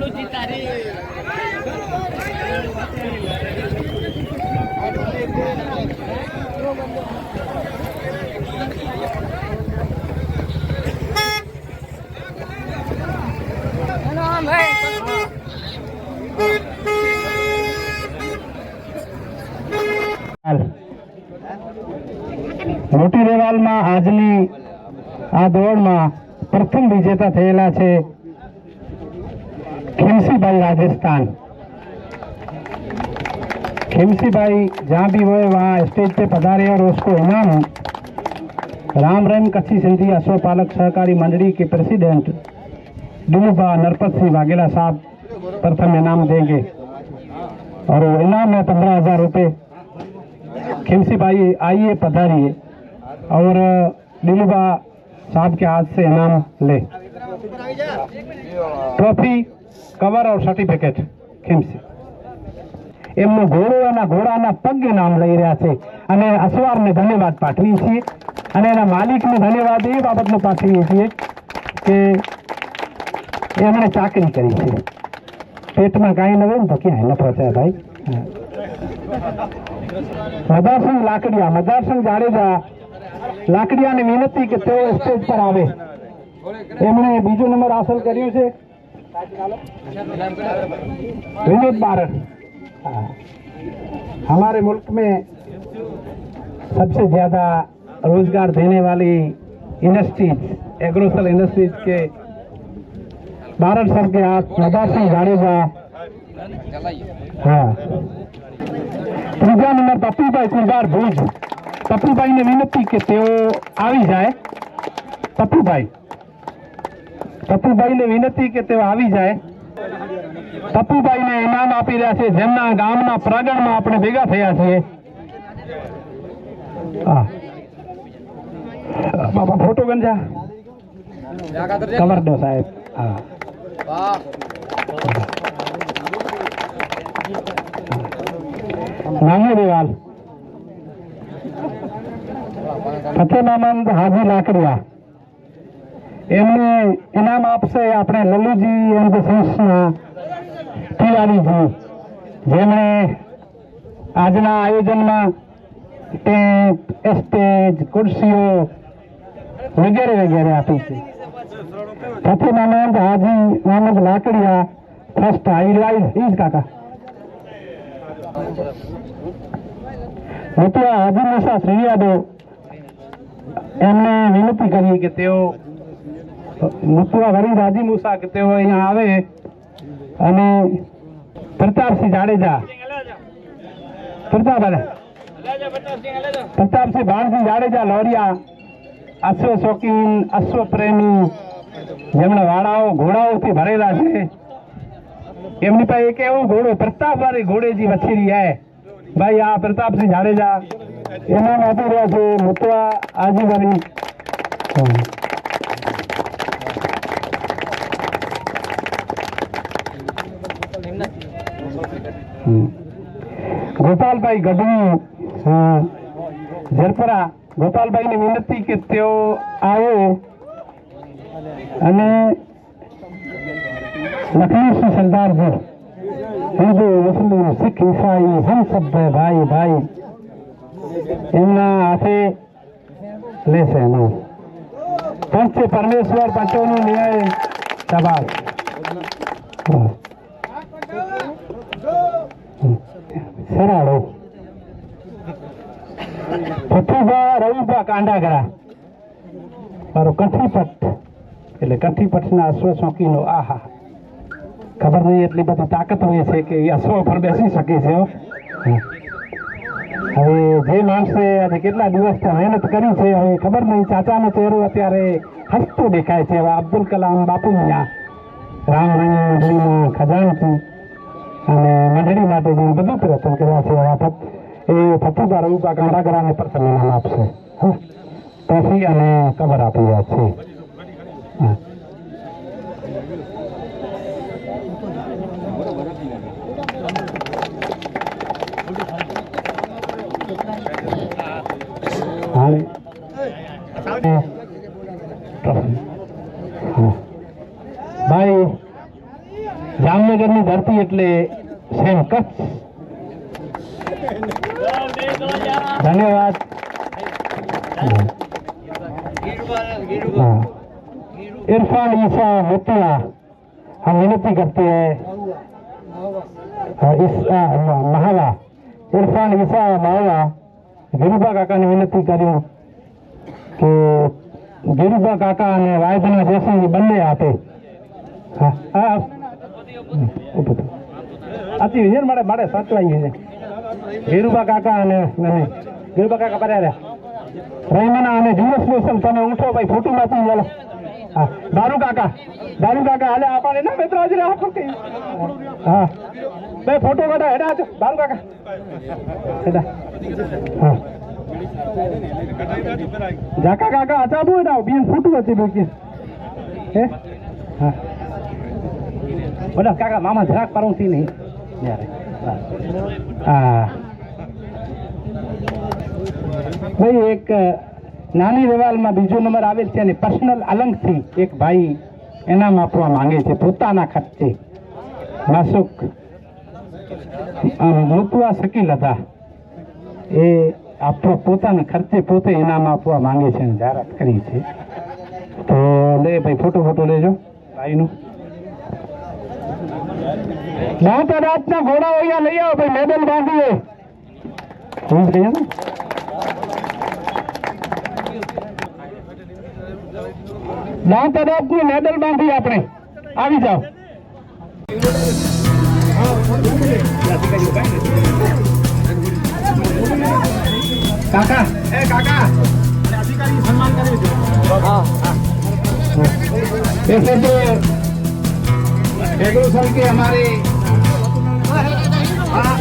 મોટી આ દોડમાં પ્રથમ વિજેતા થયેલા છે ખીમસીભાઈ રાજસ્થાન खिमसी जहाँ भी वो है वहाँ स्टेज पे पधारे और उसको इनाम राम रहीम कच्ची सिंधी अश्वपालक सहकारी मंडली के प्रेसिडेंट दिलूबा नरपत सिंह वाघेला साहब प्रथम इनाम देंगे और वो इनाम है पंद्रह हजार रुपये खिमसी भाई आइए पधारिए और दिलूबा साहब के हाथ से इनाम ले ट्रॉफी कवर और सर्टिफिकेट खिमसी એમનો ઘોડો એના ઘોડાના પગે નામ લઈ રહ્યા છે અને અસવારને ધન્યવાદ પાઠવીએ છીએ અને એના માલિકને ધન્યવાદ એ બાબતનો પાઠવીએ છીએ કે એમણે ચાકરી કરી છે પેટમાં કાંઈ ન હોય ને તો ક્યાંય ન પહોંચાય ભાઈ મદારસિંહ લાકડિયા મદારસિંહ જાડેજા લાકડિયાને વિનંતી કે તેઓ સ્ટેજ પર આવે એમણે બીજો નંબર હાંસલ કર્યો છે विनोद बारट हाँ। हमारे मुल्क में सबसे ज्यादा रोजगार देने वाली इंडस्ट्रीज एग्रोसल इंडस्ट्रीज के भारत सर के हाथ मदार सिंह जाडेजा हाँ ત્રીજા નંબર પપ્પુભાઈ કુંભાર ભુજ પપ્પુભાઈને વિનંતી કે તેઓ આવી જાય. પપ્પુભાઈ. પપ્પુભાઈને વિનંતી કે તેઓ આવી જાય. પપ્પુભાઈને ઇનામ આપી રહ્યા છે. જેમના ગામના પ્રાંગણમાં આપણે ભેગા થયા છીએ. હા. બાબા ફોટો ગંજા કવર દો સાહેબ. હા. નાની દેવાલ ફતેમાનંદ હાજી લાકડિયા. એમને ઇનામ આપશે આપણે લલ્લુજી સન્સના તિવારીજી. જેમણે આજના આયોજનમાં ટેન્ટ સ્ટેજ ખુરશીઓ વગેરે વગેરે આપી છે. ફતેમાનંદ હાજી મોહમ્મદ લાકડિયા ફર્સ્ટ હાઈલાઇટ ઈજ કાકા. મિત્રો હાજી મુસા શ્રીયાદવ એમને વિનંતી કરી કે તેઓ મુસવા વરી રાજી મુસા કે તેઓ અહીંયા આવે અને પ્રતાપસિંહ જાડેજા. પ્રતાપ પ્રતાપસિંહ ભાણસિંહ જાડેજા લોરિયા, અશ્વ શોકીન, અશ્વ પ્રેમી, જેમણે વાડાઓ ઘોડાઓથી ભરેલા છે. એમની પાસે એક એવો ઘોડો, પ્રતાપ વાળી ઘોડેજી વછેરી હે. ભાઈ, આ પ્રતાપસિંહ જાડેજા એનામ આપી રહ્યા છે મુતવા. હમ. ગોપાલભાઈ ગઢવી ઝરપરા ગોપાલભાઈને વિનંતી કે તેઓ આવે અને લખનૌ સરદાર जी હિન્દુ મુસ્લિમ શીખ ઈસાઈ હમ સબ ભાઈ ભાઈ એમના હાથે લેશે એનો પંચ પરમેશ્વર પંચોનો ન્યાય સભા. સરાડો પથુભા રવિભા કાંડાગરા. મારો કંઠીપટ એટલે કંઠીપટના અશ્વ શોખીનો આહા ખબર નહીં એટલી બધી તાકાત હોય છે કે એ અશ્વ પર બેસી શકે છે. હવે જે માણસે આજે કેટલા દિવસથી મહેનત કરી છે, હવે ખબર નહીં, ચાચાનો ચહેરો અત્યારે હસતો દેખાય છે. હવે અબ્દુલ કલામ બાપુ ત્યાં રામ મંડળીના ખજાનચી અને મંડળી માટે જે બધું પ્રયત્ન કર્યા છે, એવા ફત એ ફતુભા રવિભા કાંડાગરાને પણ સન્માન આપશે. ટ્રોફી અને કવર આપી રહ્યા છે. ભાઈ જામનગરની ધરતી એટલે સેમ કચ્છ ધન્યવાદ हाँ इरफान ईसा मुतिया हम विनती करते हैं हाँ, इस आ, म- महावा इरफान ईसा महावा ગિરુબા કાકાને વિનંતી કર્યું કે ગિરુબા કાકા અને વાયદના દેશી બંને આપે થો. આથી વિજય મારે મારે સાચવાઈ છે. ગિરુબા કાકા અને નહીં કાકા પર્યા રહ્યા અને જુનસ મોસમ, તમે ઉઠો ભાઈ ફોટો માંથી બોલો હા, દારૂ કાકા દારૂ કાકા, હાલે આપણે ના મિત્ર આજે આ કે હા. બે ફોટો કાઢા, હેડા દારૂ કાકા. હેડા. હા. જાકા કાકા આચા બો હેડા બીન ફોટો હતી બોકી હે? હા. બોલા કાકા મામા જરાક પારું થી નહીં હા. ભાઈ, એક નાની રેવાલમાં બીજો નંબર આવેલ છે અને પર્સનલ અલંગથી એક ભાઈ એનામ આપવા માંગે છે પોતાના ખર્ચે. માસુક. મૂકવા શકીલ હતા એ આપવા પોતાના ખર્ચે પોતે ઇનામ આપવા માંગે છે અને જાહેરાત કરી છે. તો લે ભાઈ, ફોટો ફોટો લેજો. ભાઈનું. મોટા રાતના ઘોડા અહીંયા લઈ આવો ભાઈ મેદાન બાંધીએ. હું કહીએ ને ના તરફની મેડલ બાંધી આપણે. આવી જાઓ. કાકા. એ કાકા. અધિકારી સન્માન કરી હા હા એ एग्रोसल के हमारे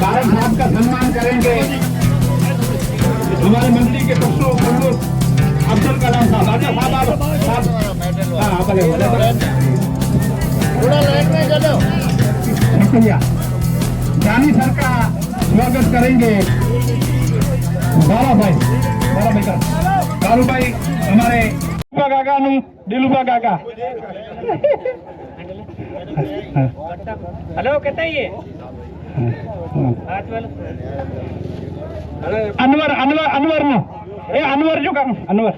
भारत साहब का सम्मान करेंगे हमारे मंत्री के प्रश्नों प्रमुख अब्दुल कलाम साहब राजा साहब आप साहब हाँ भले भले भले शुक्रिया जानी सर का स्वागत करेंगे बाला भाई बाला भाई का बालू भाई हमारे काका નું દિલુભા કાકા ಹಲೋ ಕತ್ತಯ್ಯ અનવર અનવર અનવર નો એ અનવર જો કામ અનવર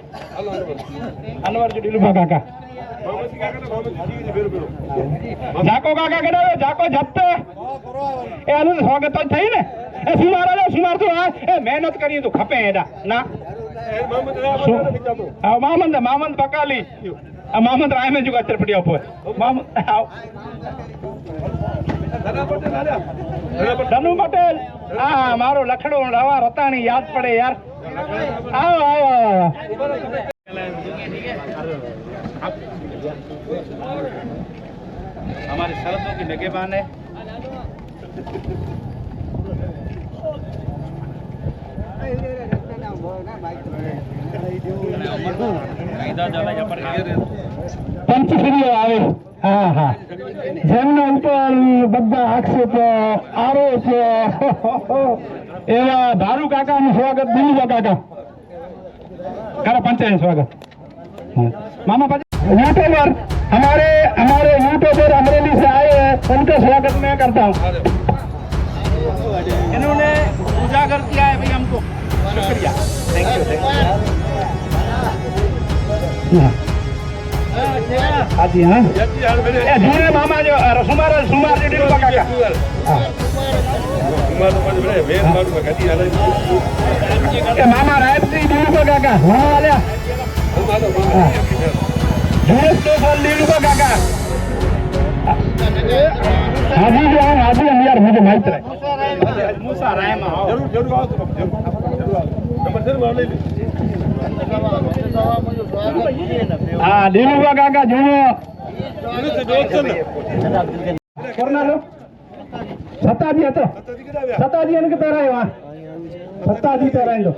અનવર જો ડીલુભા કાકા જાકો કાકા કે જાકો જપ્તે એ આનું સ્વાગત તો થઈ ને એ સુમાર ને સુમાર તો આ એ મહેનત કરી તો ખપે એડા ના મામંદ મામંદ બકાલી మహమ్మద్ రాయమే జుగా తిరుపతి అప్పు మహమ్మద్ ધનુ પટેલ. હા મારો લખડો રવા રતાણી, યાદ પડે યાર. આવો આવો અમારી શરતો કી નગેબાન. હે Thank you. પંચશ્રીઓ આવે હા હા જેમના ઉપર બધા આક્ષેપો આરોપ એવા ધારુ કાકાનું સ્વાગત દિલીપા કાકા करा पंचायत स्वागत हाँ। मामा यूट्यूबर हमारे हमारे यूट्यूबर अमरेली से आए हैं उनका स्वागत मैं करता हूँ इन्होंने उजागर किया है શુક્રિયા થેન્ક યુ થેન્ક યુ મામા રાયત્રી દિલીપ હાજી હાજી યાર મુજે માહિત જરૂર જરૂર આવો હા દિનુભા કાકા, જુઓ. સત્તાજી હતો. સત્તાજી એને પહેરાયો હા સત્તાજી પહેરાય દો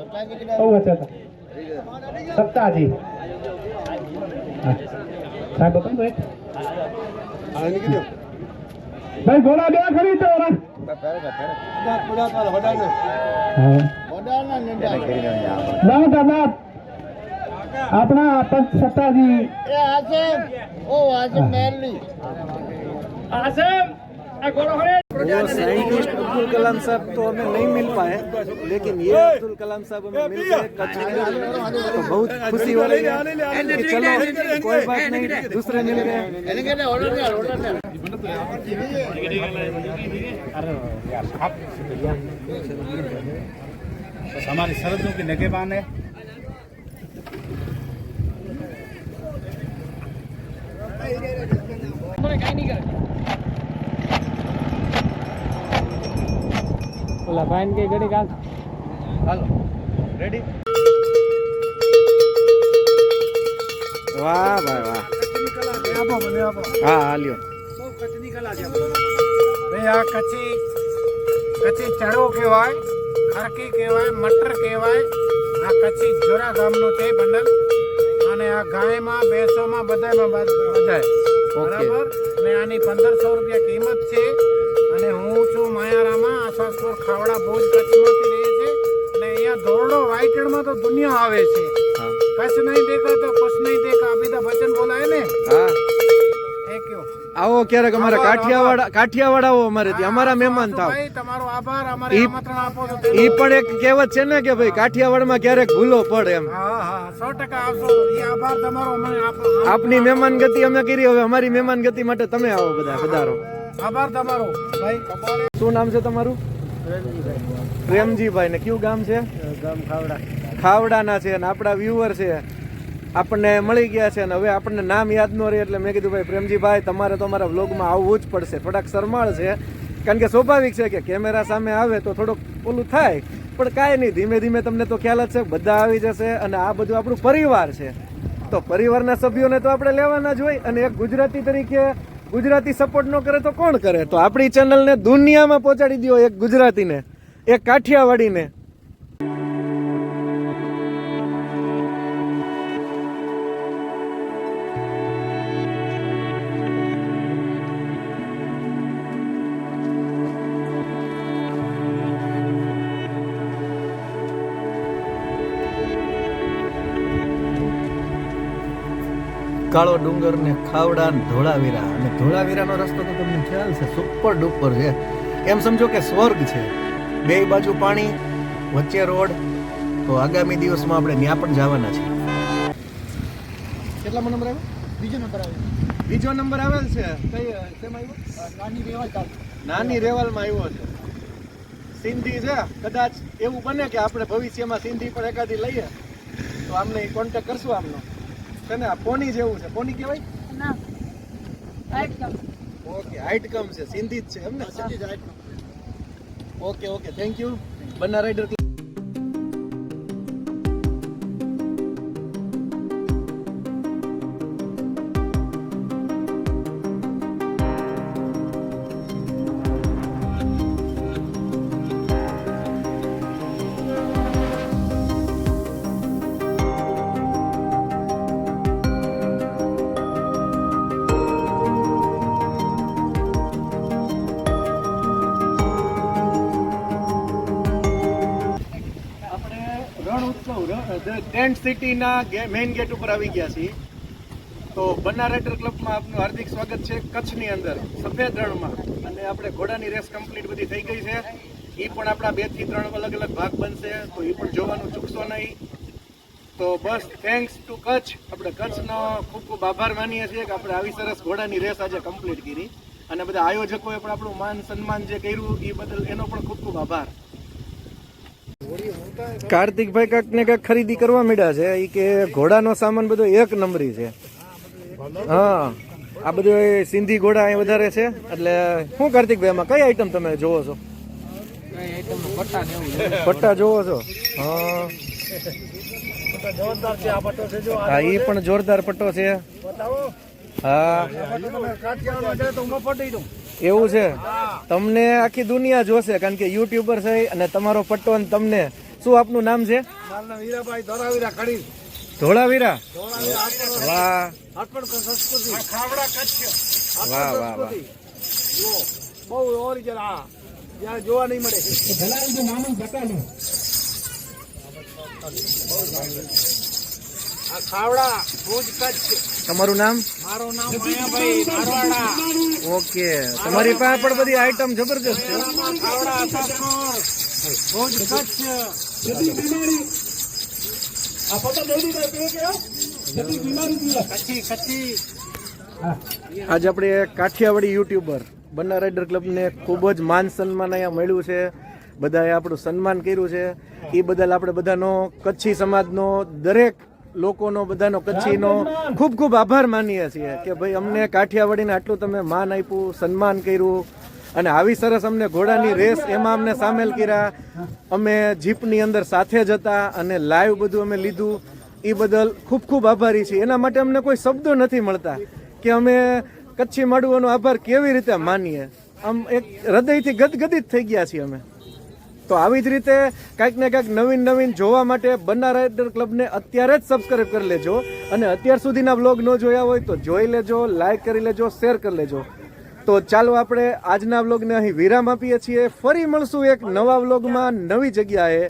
બહુ હશે તો સત્તાજી તો ભાઈ. ઘોડા બે ખરી તો. હા. દાંત આ દાંત. આપણા પંચ સત્તાજી આસમ આ ઘોડો ખડે वो साइंटिस्ट अब्दुल कलाम साहब तो हमें नहीं मिल पाए लेकिन ये अब्दुल कलाम साहब हमें मिल गए कच्छ में तो बहुत खुशी हो रही है कि चलो कोई बात नहीं दूसरे मिल गए बस हमारी सरहदों की निगहबान है ઓલા ભાઈ કે ઘડી કાલ रेडी वाह भाई वाह हाँ हालियो ભાઈ આ કચ્છી કચ્છી ચડો કહેવાય ખરકી કહેવાય મટર કહેવાય. આ કચ્છી જોરા ગામનું છે બંડલ. અને આ ગાયમાં ભેંસોમાં બધામાં બધાય. બરાબર? ને આની પંદરસો રૂપિયા કિંમત છે. અને હું છું માયારામાં આસાસપુર ખાવડા ભુજ કચ્છમાંથી રહે છે. અને અહીંયા ધોરડો વાઇટડમાં તો દુનિયા આવે છે. કચ્છ નહીં દેખા તો કુછ નહીં દેખા અમિતાભ બચ્ચન બોલાય ને? યુ આવો ક્યારેક અમારા કાઠિયાવાડા કાઠિયાવાડ આવો અમારે ત્યાં અમારા મહેમાન થાવ ભાઈ તમારો આભાર અમારે આમંત્રણ આપો છો. ઈ પણ એક કહેવત છે ને કે ભાઈ કાઠિયાવાડમાં ક્યારેક ભૂલો પડે એમ. હા હા સો ટકા આવશો એ આભાર તમારો અમને આપો. આપની મહેમાન ગતિ અમે કરી હવે અમારી મહેમાન ગતિ માટે તમે આવો બધા પધારો આભાર તમારો. ભાઈ શું નામ છે તમારું? પ્રેમજીભાઈ. ને કયું ગામ છે? ખાવડાના છે અને આપણા વ્યુઅર છે. આપણને મળી ગયા છે અને હવે આપણને નામ યાદ ન રહે એટલે મેં કીધું, ભાઈ પ્રેમજીભાઈ, તમારે તો અમારા વ્લોગમાં આવવું જ પડશે. થોડાક શરમાળ છે. કારણ કે સ્વાભાવિક છે કે કેમેરા સામે આવે તો થોડુંક ઓલું થાય. પણ કાંઈ નહીં, ધીમે ધીમે તમને તો ખ્યાલ જ છે, બધા આવી જશે અને આ બધું આપણું પરિવાર છે. તો પરિવારના સભ્યોને તો આપણે લેવાના જ હોય અને એક ગુજરાતી તરીકે ગુજરાતી સપોર્ટ ન કરે તો કોણ કરે? તો આપણી ચેનલને દુનિયામાં પહોંચાડી દો એક ગુજરાતીને, એક કાઠિયાવાડીને. કાળો ડુંગર ને ખાવડા ને ધોળાવીરા. અને ધોળાવીરાનો રસ્તો તો તમને ખ્યાલ છે સુપર ડુપર છે. એમ સમજો કે સ્વર્ગ છે. બે બાજુ પાણી વચ્ચે રોડ. તો આગામી દિવસમાં આપણે ત્યાં પણ જવાના છે. કેટલામાં નંબર આવ્યો? બીજો નંબર આવ્યો. બીજો નંબર આવેલ છે. કઈ શેમાં આવ્યો? નાની રેવાલ નાની રેવલમાં આવ્યો છે. સિંધી છે. કદાચ એવું બને કે આપણે ભવિષ્યમાં સિંધી પણ એકાદી લઈએ. તો આમને કોન્ટેક કરશું આમનો. છે ને આ પોની જેવું છે. પોની કહેવાય? ઓકે હાઈટ કમ છે. સિંધી જ છે એમ ને? Okay okay. Thank you Banna rider tent સિટીના મેઇન ગેટ ઉપર આવી ગયા છીએ. તો બન્ના રાઇડર ક્લબમાં આપનું હાર્દિક સ્વાગત છે કચ્છની અંદર, સફેદ રણમાં. અને આપણે ઘોડાની રેસ કમ્પ્લીટ બધી થઈ ગઈ છે. એ પણ આપણા બેથી ત્રણ અલગ અલગ ભાગ બનશે, તો એ પણ જોવાનું ચૂકશો નહીં. તો બસ થેન્ક્સ ટુ કચ્છ. આપણે કચ્છનો ખૂબ ખૂબ આભાર માનીએ છીએ કે આપણે આવી સરસ ઘોડાની રેસ આજે કમ્પ્લીટ કરી. અને બધા આયોજકોએ પણ આપણું માન સન્માન જે કર્યું એ બદલ એનો પણ ખૂબ ખૂબ આભાર. કાર્તિકભાઈ કાંઈક ને કાંઈક ખરીદી કરવા માંડ્યા છે. એ કે ઘોડાનો સામાન બધો એક નંબરી છે. હા, આ બધું સિંધી ઘોડા અહીં વધારે છે. એટલે શું કાર્તિકભાઈ, એમાં કઈ આઈટમ તમે જોવો છો? પટ્ટા જોવો છો? હા. હા એ પણ જોરદાર પટ્ટો છે. હા. એવું છે? તમને આખી દુનિયા જોશે, કારણ કે યુટ્યુબર છે અને તમારો પટ્ટો તમને શું આપનું નામ છે? કડી ધોળાવીરા હાટપણ વાહ. ખાવડા કચ્છ વાહ વાહ વાહ. બહુ ઓરિજિનલ આ જ્યાં જોવા નહીં મળે. આ ખાવડા ભુજ કચ્છ તમારું નામ? મારું નામ માયાભાઈ ઓકે. તમારી પાસે પણ બધી આઈટમ જબરજસ્ત છે. ખાવડા ભુજ આજે આપણે કાઠિયાવાડી યુટ્યુબર બન્ના રાઇડર ક્લબને ખૂબ જ માન સન્માન અહીંયા મળ્યું છે. બધાએ આપણું સન્માન કર્યું છે. એ બદલ આપણે બધાનો કચ્છી સમાજનો દરેક લોકોનો, બધાનો કચ્છીનો ખૂબ ખૂબ આભાર માનીએ છીએ કે ભાઈ અમને કાઠિયાવાડીને આટલું તમે માન આપ્યું, સન્માન કર્યું. અને આવી સરસ અમને ઘોડાની રેસ એમાં અમને સામેલ કર્યા. અમે જીપની અંદર સાથે જ હતા અને લાઈવ બધું અમે લીધું. એ બદલ ખૂબ ખૂબ આભારી છીએ. એના માટે અમને કોઈ શબ્દો નથી મળતા કે અમે કચ્છી માડુઓનો આભાર કેવી રીતે માનીએ. આમ એક હૃદયથી ગદગદિત થઈ ગયા છીએ અમે. તો આવી જ રીતે કાંઈક ને કાંઈક નવીન નવીન જોવા માટે બન્ના રાઇડર ક્લબને અત્યારે જ સબસ્ક્રાઈબ કરી લેજો. અને અત્યાર સુધીના વ્લોગ ન જોયા હોય તો જોઈ લેજો લાઈક કરી લેજો શેર કરી લેજો. તો ચાલો આપણે આજના વ્લોગને અહીં વિરામ આપીએ છીએ. ફરી મળશું એક નવા વ્લોગમાં નવી જગ્યાએ.